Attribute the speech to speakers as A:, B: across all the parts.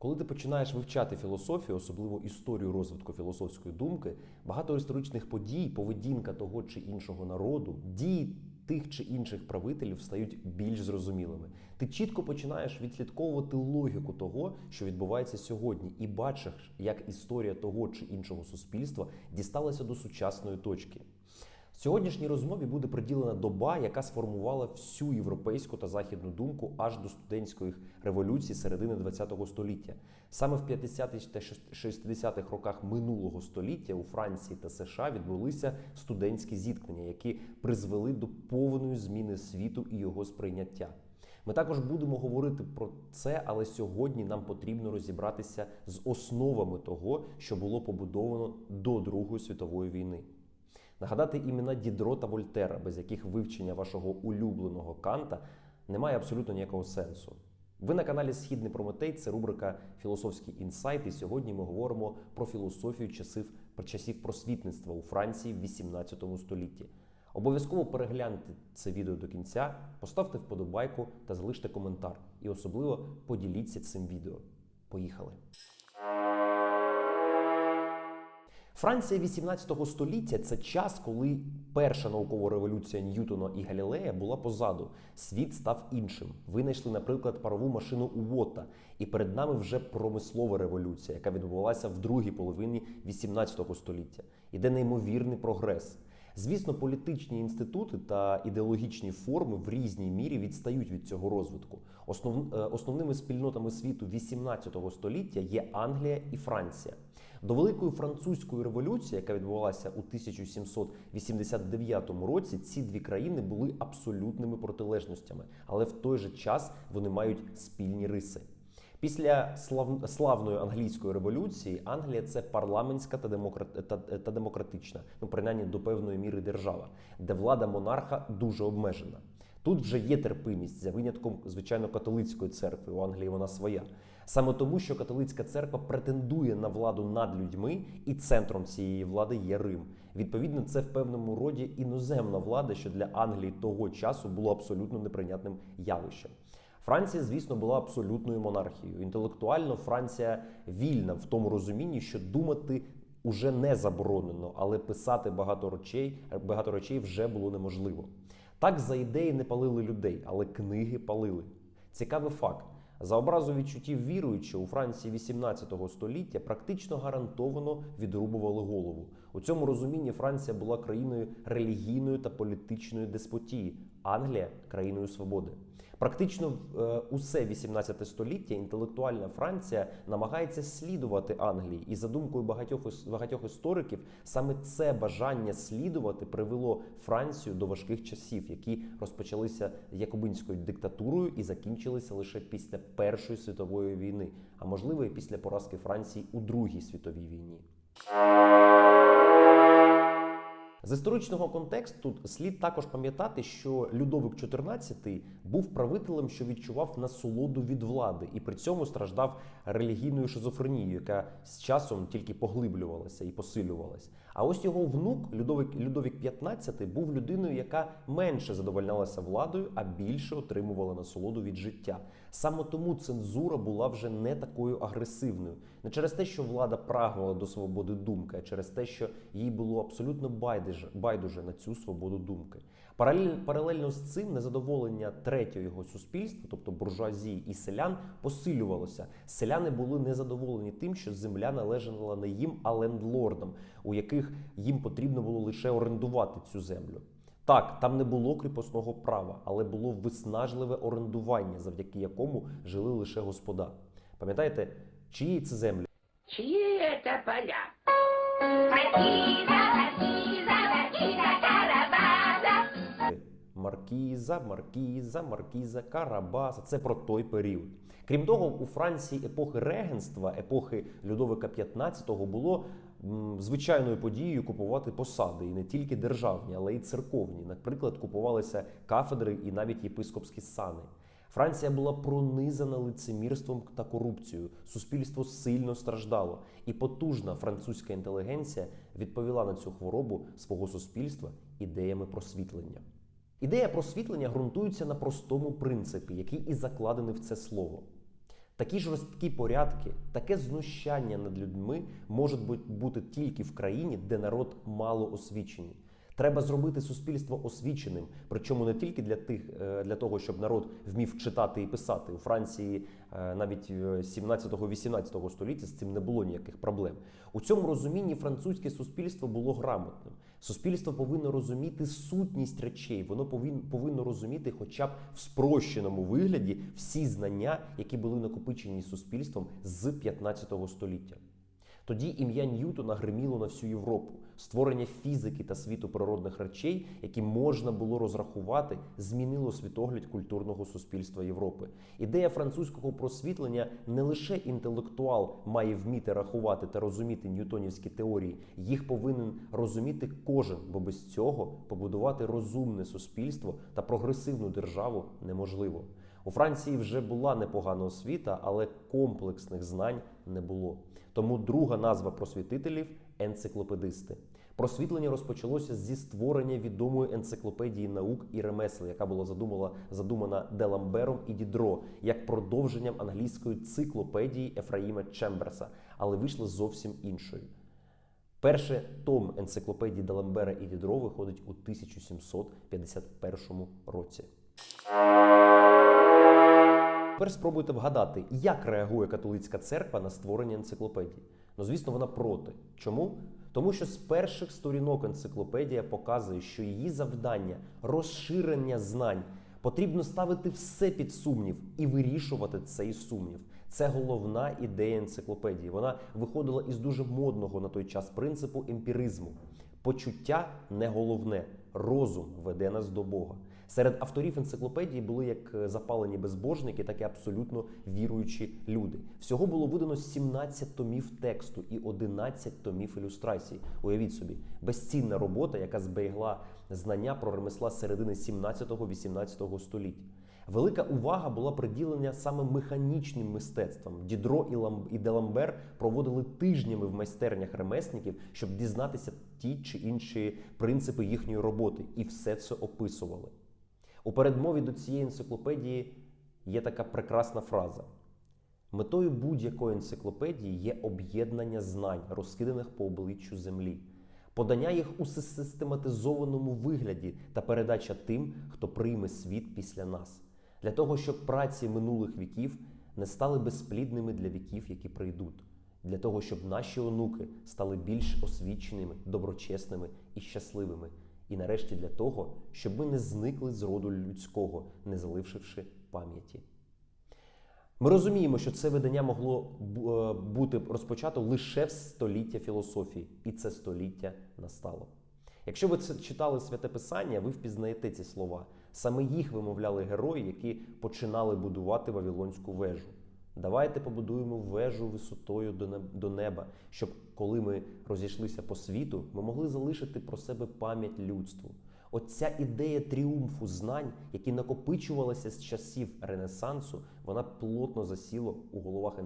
A: Коли ти починаєш вивчати філософію, особливо історію розвитку філософської думки, багато історичних подій, поведінка того чи іншого народу, дії тих чи інших правителів стають більш зрозумілими. Ти чітко починаєш відслідковувати логіку того, що відбувається сьогодні, і бачиш, як історія того чи іншого суспільства дісталася до сучасної точки. Сьогоднішній розмові буде приділена доба, яка сформувала всю європейську та західну думку аж до студентської революції середини ХХ століття. Саме в 50-х та 60-х роках минулого століття у Франції та США відбулися студентські зіткнення, які призвели до повної зміни світу і його сприйняття. Ми також будемо говорити про це, але сьогодні нам потрібно розібратися з основами того, що було побудовано до Другої світової війни. Нагадати імена Дідро та Вольтера, без яких вивчення вашого улюбленого канта не має абсолютно ніякого сенсу. Ви на каналі Східний Прометей, це рубрика Філософський інсайт. І сьогодні ми говоримо про філософію часів, часів просвітництва у Франції в 18 столітті. Обов'язково перегляньте це відео до кінця, поставте вподобайку та залиште коментар. І особливо поділіться цим відео. Поїхали! Франція 18 століття це час, коли перша наукова революція Ньютона і Галілея була позаду. Світ став іншим. Винайшли, наприклад, парову машину Уотта. І перед нами вже промислова революція, яка відбувалася в другій половині 18 століття. Іде неймовірний прогрес. Звісно, політичні інститути та ідеологічні форми в різній мірі відстають від цього розвитку. Основ, е, основними спільнотами світу 18 століття є Англія і Франція. До Великої французької революції, яка відбулася у 1789 році, ці дві країни були абсолютними протилежностями, але в той же час вони мають спільні риси. Після слав... славної англійської революції Англія це парламентська та, демократ... та... та демократична, ну принаймні до певної міри держава, де влада монарха дуже обмежена. Тут вже є терпимість за винятком, звичайно, католицької церкви. У Англії вона своя. Саме тому, що католицька церква претендує на владу над людьми, і центром цієї влади є Рим. Відповідно, це в певному роді іноземна влада, що для Англії того часу було абсолютно неприйнятним явищем. Франція, звісно, була абсолютною монархією. Інтелектуально Франція вільна в тому розумінні, що думати уже не заборонено, але писати багато речей, багато речей вже було неможливо. Так за ідеї не палили людей, але книги палили. Цікавий факт. За образу відчуттів віруючого у Франції 18 століття практично гарантовано відрубували голову. У цьому розумінні Франція була країною релігійної та політичної деспотії, Англія країною свободи. Практично е, усе 18 століття інтелектуальна Франція намагається слідувати Англії, і за думкою багатьох багатьох істориків, саме це бажання слідувати привело Францію до важких часів, які розпочалися якобинською диктатурою і закінчилися лише після Першої світової війни, а можливо і після поразки Франції у Другій світовій війні. З історичного контексту слід також пам'ятати, що Людовик XIV був правителем, що відчував насолоду від влади, і при цьому страждав релігійною шизофренією, яка з часом тільки поглиблювалася і посилювалася. А ось його внук Людовик Людовик 15 був людиною, яка менше задовольнялася владою, а більше отримувала насолоду від життя. Саме тому цензура була вже не такою агресивною, не через те, що влада прагнула до свободи думки, а через те, що їй було абсолютно байдуже, байдуже на цю свободу думки. Паралельно, паралельно з цим незадоволення третього його суспільства, тобто буржуазії і селян, посилювалося. Селяни були незадоволені тим, що земля належала не їм, а лендлордам, у яких їм потрібно було лише орендувати цю землю. Так, там не було кріпосного права, але було виснажливе орендування, завдяки якому жили лише господа. Пам'ятаєте, чиї це землі?
B: Чьи это поля?
A: Маркіза, Маркіза, Маркіза, Карабаса. Це про той період. Крім того, у Франції епохи регенства, епохи Людовика XV було м, звичайною подією купувати посади, і не тільки державні, але й церковні. Наприклад, купувалися кафедри і навіть єпископські сани. Франція була пронизана лицемірством та корупцією. Суспільство сильно страждало, і потужна французька інтелігенція відповіла на цю хворобу свого суспільства ідеями просвітлення. Ідея просвітлення ґрунтується на простому принципі, який і закладений в це слово. Такі жорсткі порядки, таке знущання над людьми можуть бути тільки в країні, де народ мало освічений. Треба зробити суспільство освіченим, причому не тільки для тих, е, для того, щоб народ вмів читати і писати. У Франції е, навіть 17-18 століття з цим не було ніяких проблем. У цьому розумінні французьке суспільство було грамотним. Суспільство повинно розуміти сутність речей, воно повин- повинно розуміти, хоча б в спрощеному вигляді, всі знання, які були накопичені суспільством з 15 століття. Тоді ім'я Ньютона гриміло на всю Європу. Створення фізики та світу природних речей, які можна було розрахувати, змінило світогляд культурного суспільства Європи. Ідея французького просвітлення не лише інтелектуал має вміти рахувати та розуміти ньютонівські теорії, їх повинен розуміти кожен, бо без цього побудувати розумне суспільство та прогресивну державу неможливо. У Франції вже була непогана освіта, але комплексних знань не було. Тому друга назва просвітителів енциклопедисти. Просвітлення розпочалося зі створення відомої енциклопедії наук і ремесел, яка була задумала, задумана Деламбером і Дідро як продовженням англійської циклопедії Ефраїма Чемберса, але вийшла зовсім іншою. Перший том енциклопедії Деламбера і Дідро виходить у 1751 році. Тепер спробуйте вгадати, як реагує католицька церква на створення енциклопедії. Ну, звісно, вона проти. Чому? Тому що з перших сторінок енциклопедія показує, що її завдання розширення знань потрібно ставити все під сумнів і вирішувати цей сумнів. Це головна ідея енциклопедії. Вона виходила із дуже модного на той час принципу емпіризму. Почуття не головне, розум веде нас до Бога. Серед авторів енциклопедії були як е, запалені безбожники, так і абсолютно віруючі люди. Всього було видано 17 томів тексту і 11 томів ілюстрацій. Уявіть собі, безцінна робота, яка зберегла знання про ремесла середини 17-18 століття. Велика увага була приділена саме механічним мистецтвам. Дідро і Лам- і Деламбер проводили тижнями в майстернях ремесників, щоб дізнатися ті чи інші принципи їхньої роботи, і все це описували. У передмові до цієї енциклопедії є така прекрасна фраза: метою будь-якої енциклопедії є об'єднання знань, розкиданих по обличчю землі, подання їх у систематизованому вигляді та передача тим, хто прийме світ після нас, для того, щоб праці минулих віків не стали безплідними для віків, які прийдуть. Для того, щоб наші онуки стали більш освіченими, доброчесними і щасливими. І нарешті для того, щоб ми не зникли з роду людського, не залишивши пам'яті. Ми розуміємо, що це видання могло е, бути розпочато лише в століття філософії, і це століття настало. Якщо ви це читали святе писання, ви впізнаєте ці слова. Саме їх вимовляли герої, які починали будувати Вавилонську вежу. Давайте побудуємо вежу висотою до неб- до неба, щоб коли ми розійшлися по світу, ми могли залишити про себе пам'ять людству. Оця ідея тріумфу знань, які накопичувалися з часів Ренесансу, вона плотно засіла у головах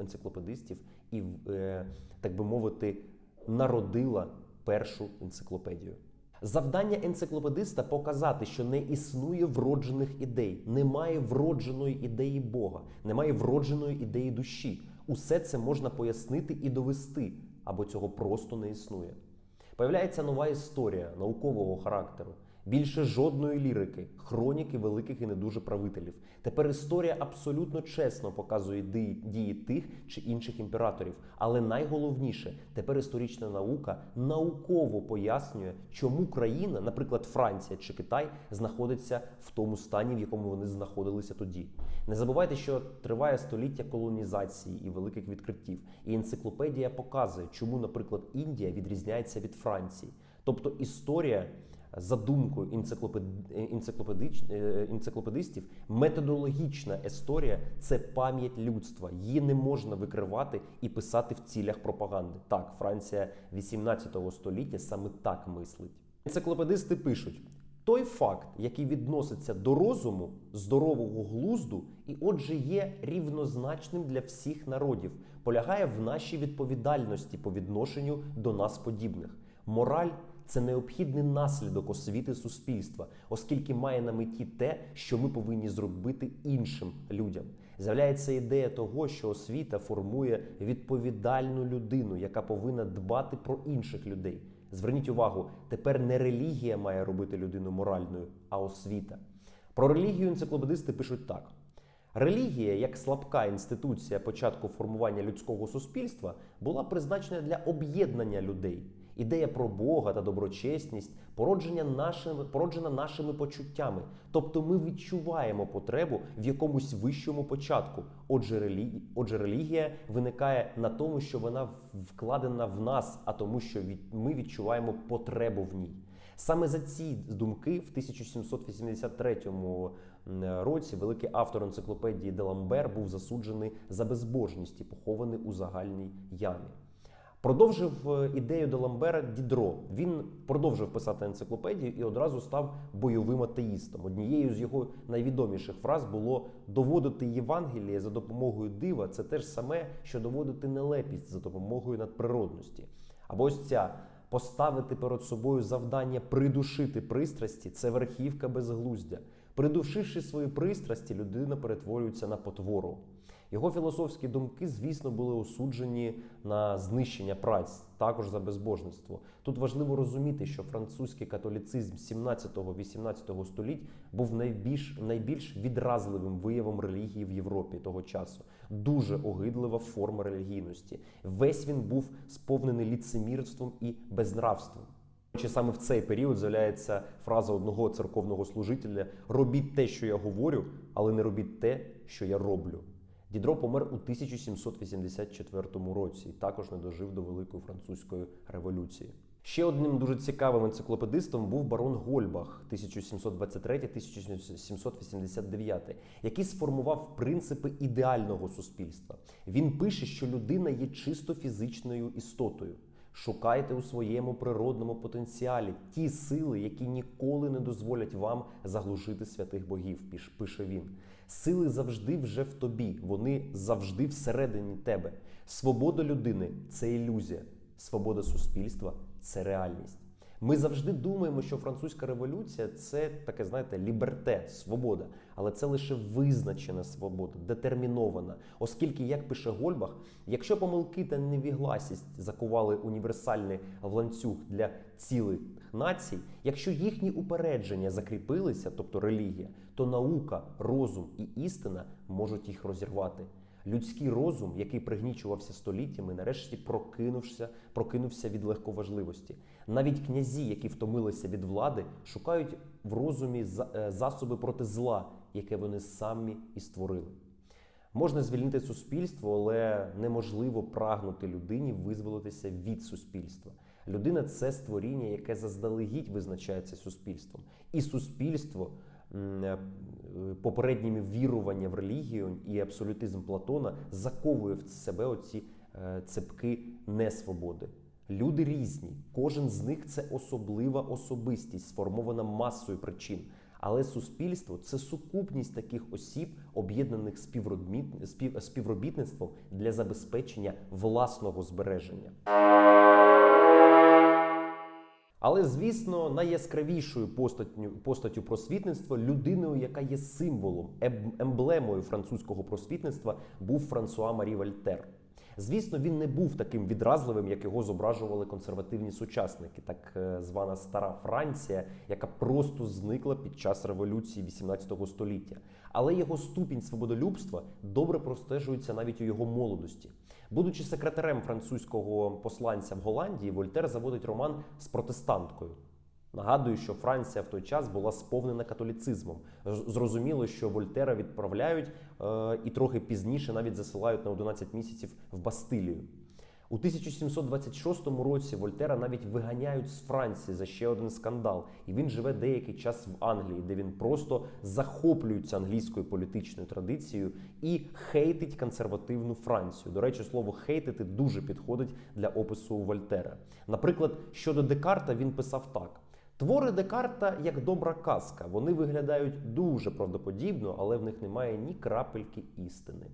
A: енциклопедистів і, е, так би мовити, народила першу енциклопедію. Завдання енциклопедиста показати, що не існує вроджених ідей, немає вродженої ідеї Бога, немає вродженої ідеї душі. Усе це можна пояснити і довести, або цього просто не існує. Появляється нова історія наукового характеру. Більше жодної лірики, хроніки великих і не дуже правителів. Тепер історія абсолютно чесно показує дії, тих чи інших імператорів. Але найголовніше, тепер історична наука науково пояснює, чому країна, наприклад, Франція чи Китай, знаходиться в тому стані, в якому вони знаходилися тоді. Не забувайте, що триває століття колонізації і великих відкриттів. І енциклопедія показує, чому, наприклад, Індія відрізняється від Франції. Тобто історія за думкою е, енциклопедистів, методологічна історія це пам'ять людства. Її не можна викривати і писати в цілях пропаганди. Так, Франція 18 століття саме так мислить. Енциклопедисти пишуть. Той факт, який відноситься до розуму, здорового глузду, і отже є рівнозначним для всіх народів, полягає в нашій відповідальності по відношенню до нас подібних. Мораль це необхідний наслідок освіти суспільства, оскільки має на меті те, що ми повинні зробити іншим людям. З'являється ідея того, що освіта формує відповідальну людину, яка повинна дбати про інших людей. Зверніть увагу, тепер не релігія має робити людину моральною, а освіта. Про релігію енциклопедисти пишуть так: релігія, як слабка інституція початку формування людського суспільства, була призначена для об'єднання людей. Ідея про Бога та доброчесність породження нашими, породжена нашими почуттями. Тобто ми відчуваємо потребу в якомусь вищому початку. Отже, релігія, отже, релігія виникає на тому, що вона вкладена в нас, а тому, що від, ми відчуваємо потребу в ній. Саме за ці думки в 1783 році великий автор енциклопедії Деламбер був засуджений за безбожність і похований у загальній ямі. Продовжив е, ідею Деламбера Дідро. Він продовжив писати енциклопедію і одразу став бойовим атеїстом. Однією з його найвідоміших фраз було доводити Євангеліє за допомогою дива. Це те ж саме, що доводити нелепість за допомогою надприродності. Або ось ця поставити перед собою завдання придушити пристрасті це верхівка безглуздя. Придушивши свої пристрасті, людина перетворюється на потвору. Його філософські думки, звісно, були осуджені на знищення праць, також за безбожництво. Тут важливо розуміти, що французький католіцизм 17-18 століть був найбільш, найбільш відразливим виявом релігії в Європі того часу. Дуже огидлива форма релігійності. Весь він був сповнений ліцемірством і безнравством. Чи саме в цей період з'являється фраза одного церковного служителя: робіть те, що я говорю, але не робіть те, що я роблю. Дідро помер у 1784 році і також не дожив до Великої французької революції. Ще одним дуже цікавим енциклопедистом був барон Гольбах 1723-1789, який сформував принципи ідеального суспільства. Він пише, що людина є чисто фізичною істотою. Шукайте у своєму природному потенціалі ті сили, які ніколи не дозволять вам заглушити святих богів. пише він. Сили завжди вже в тобі, вони завжди всередині тебе. Свобода людини це ілюзія, свобода суспільства це реальність. Ми завжди думаємо, що французька революція це таке, знаєте, ліберте, свобода, але це лише визначена свобода, детермінована. Оскільки, як пише Гольбах, якщо помилки та невігласість закували універсальний ланцюг для цілих націй, якщо їхні упередження закріпилися, тобто релігія, то наука, розум і істина можуть їх розірвати. Людський розум, який пригнічувався століттями, нарешті прокинувся, прокинувся від легковажливості. Навіть князі, які втомилися від влади, шукають в розумі е, засоби проти зла, яке вони самі і створили. Можна звільнити суспільство, але неможливо прагнути людині визволитися від суспільства. Людина це створіння, яке заздалегідь визначається суспільством. І суспільство е, попередніми вірування в релігію і абсолютизм Платона заковує в себе оці е, цепки несвободи. Люди різні, кожен з них це особлива особистість, сформована масою причин. Але суспільство це сукупність таких осіб, об'єднаних співробіт- співробітництвом для забезпечення власного збереження. Але, звісно, найяскравішою постаттю, постаттю просвітництва, людиною, яка є символом, ем- емблемою французького просвітництва, був Франсуа Марі Вольтер. Звісно, він не був таким відразливим, як його зображували консервативні сучасники, так е, звана стара Франція, яка просто зникла під час революції 18 століття. Але його ступінь свободолюбства добре простежується навіть у його молодості. Будучи секретарем французького посланця в Голландії, Вольтер заводить роман з протестанткою. Нагадую, що Франція в той час була сповнена католіцизмом. Зрозуміло, що Вольтера відправляють е, і трохи пізніше навіть засилають на 11 місяців в Бастилію. У 1726 році Вольтера навіть виганяють з Франції за ще один скандал, і він живе деякий час в Англії, де він просто захоплюється англійською політичною традицією і хейтить консервативну Францію. До речі, слово хейтити дуже підходить для опису Вольтера. Наприклад, щодо Декарта він писав так. Твори Декарта як добра казка. Вони виглядають дуже правдоподібно, але в них немає ні крапельки істини.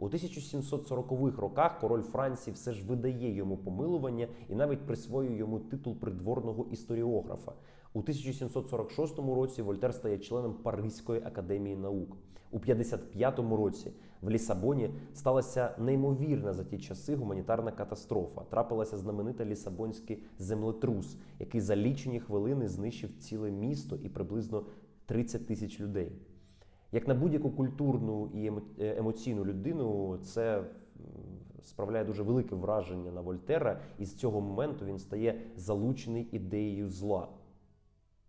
A: У 1740-х роках король Франції все ж видає йому помилування і навіть присвоює йому титул придворного історіографа. У 1746 році Вольтер стає членом Паризької академії наук. У 55-му році в Лісабоні сталася неймовірна за ті часи гуманітарна катастрофа. Трапилася знаменита лісабонський землетрус, який за лічені хвилини знищив ціле місто і приблизно 30 тисяч людей. Як на будь-яку культурну і е, емоційну людину, це справляє дуже велике враження на Вольтера, і з цього моменту він стає залучений ідеєю зла.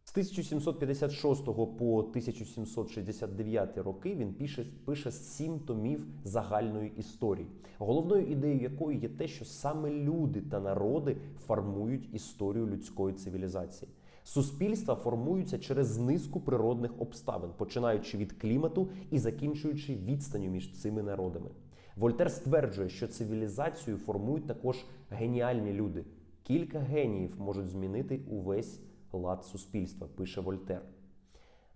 A: З 1756 по 1769 роки він пише, пише сім томів загальної історії, головною ідеєю якої є те, що саме люди та народи формують історію людської цивілізації. Суспільства формуються через низку природних обставин, починаючи від клімату і закінчуючи відстанню між цими народами. Вольтер стверджує, що цивілізацію формують також геніальні люди. Кілька геніїв можуть змінити увесь лад суспільства, пише Вольтер.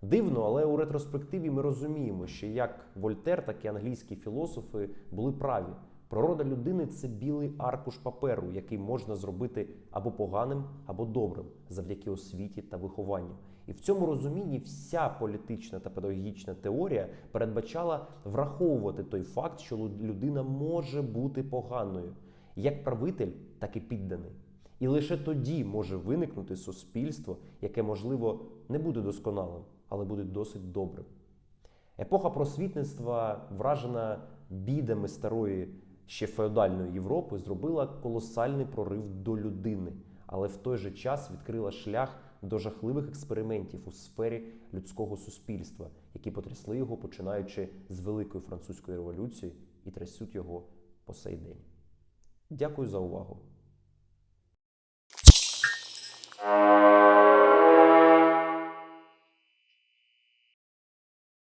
A: Дивно, але у ретроспективі ми розуміємо, що як Вольтер, так і англійські філософи були праві. Природа людини це білий аркуш паперу, який можна зробити або поганим, або добрим завдяки освіті та вихованню. І в цьому розумінні вся політична та педагогічна теорія передбачала враховувати той факт, що людина може бути поганою, як правитель, так і підданий. І лише тоді може виникнути суспільство, яке, можливо, не буде досконалим, але буде досить добрим. Епоха просвітництва, вражена бідами старої ще феодальної Європи, зробила колосальний прорив до людини, але в той же час відкрила шлях до жахливих експериментів у сфері людського суспільства, які потрясли його, починаючи з Великої французької революції і трясуть його по сей день. Дякую за увагу!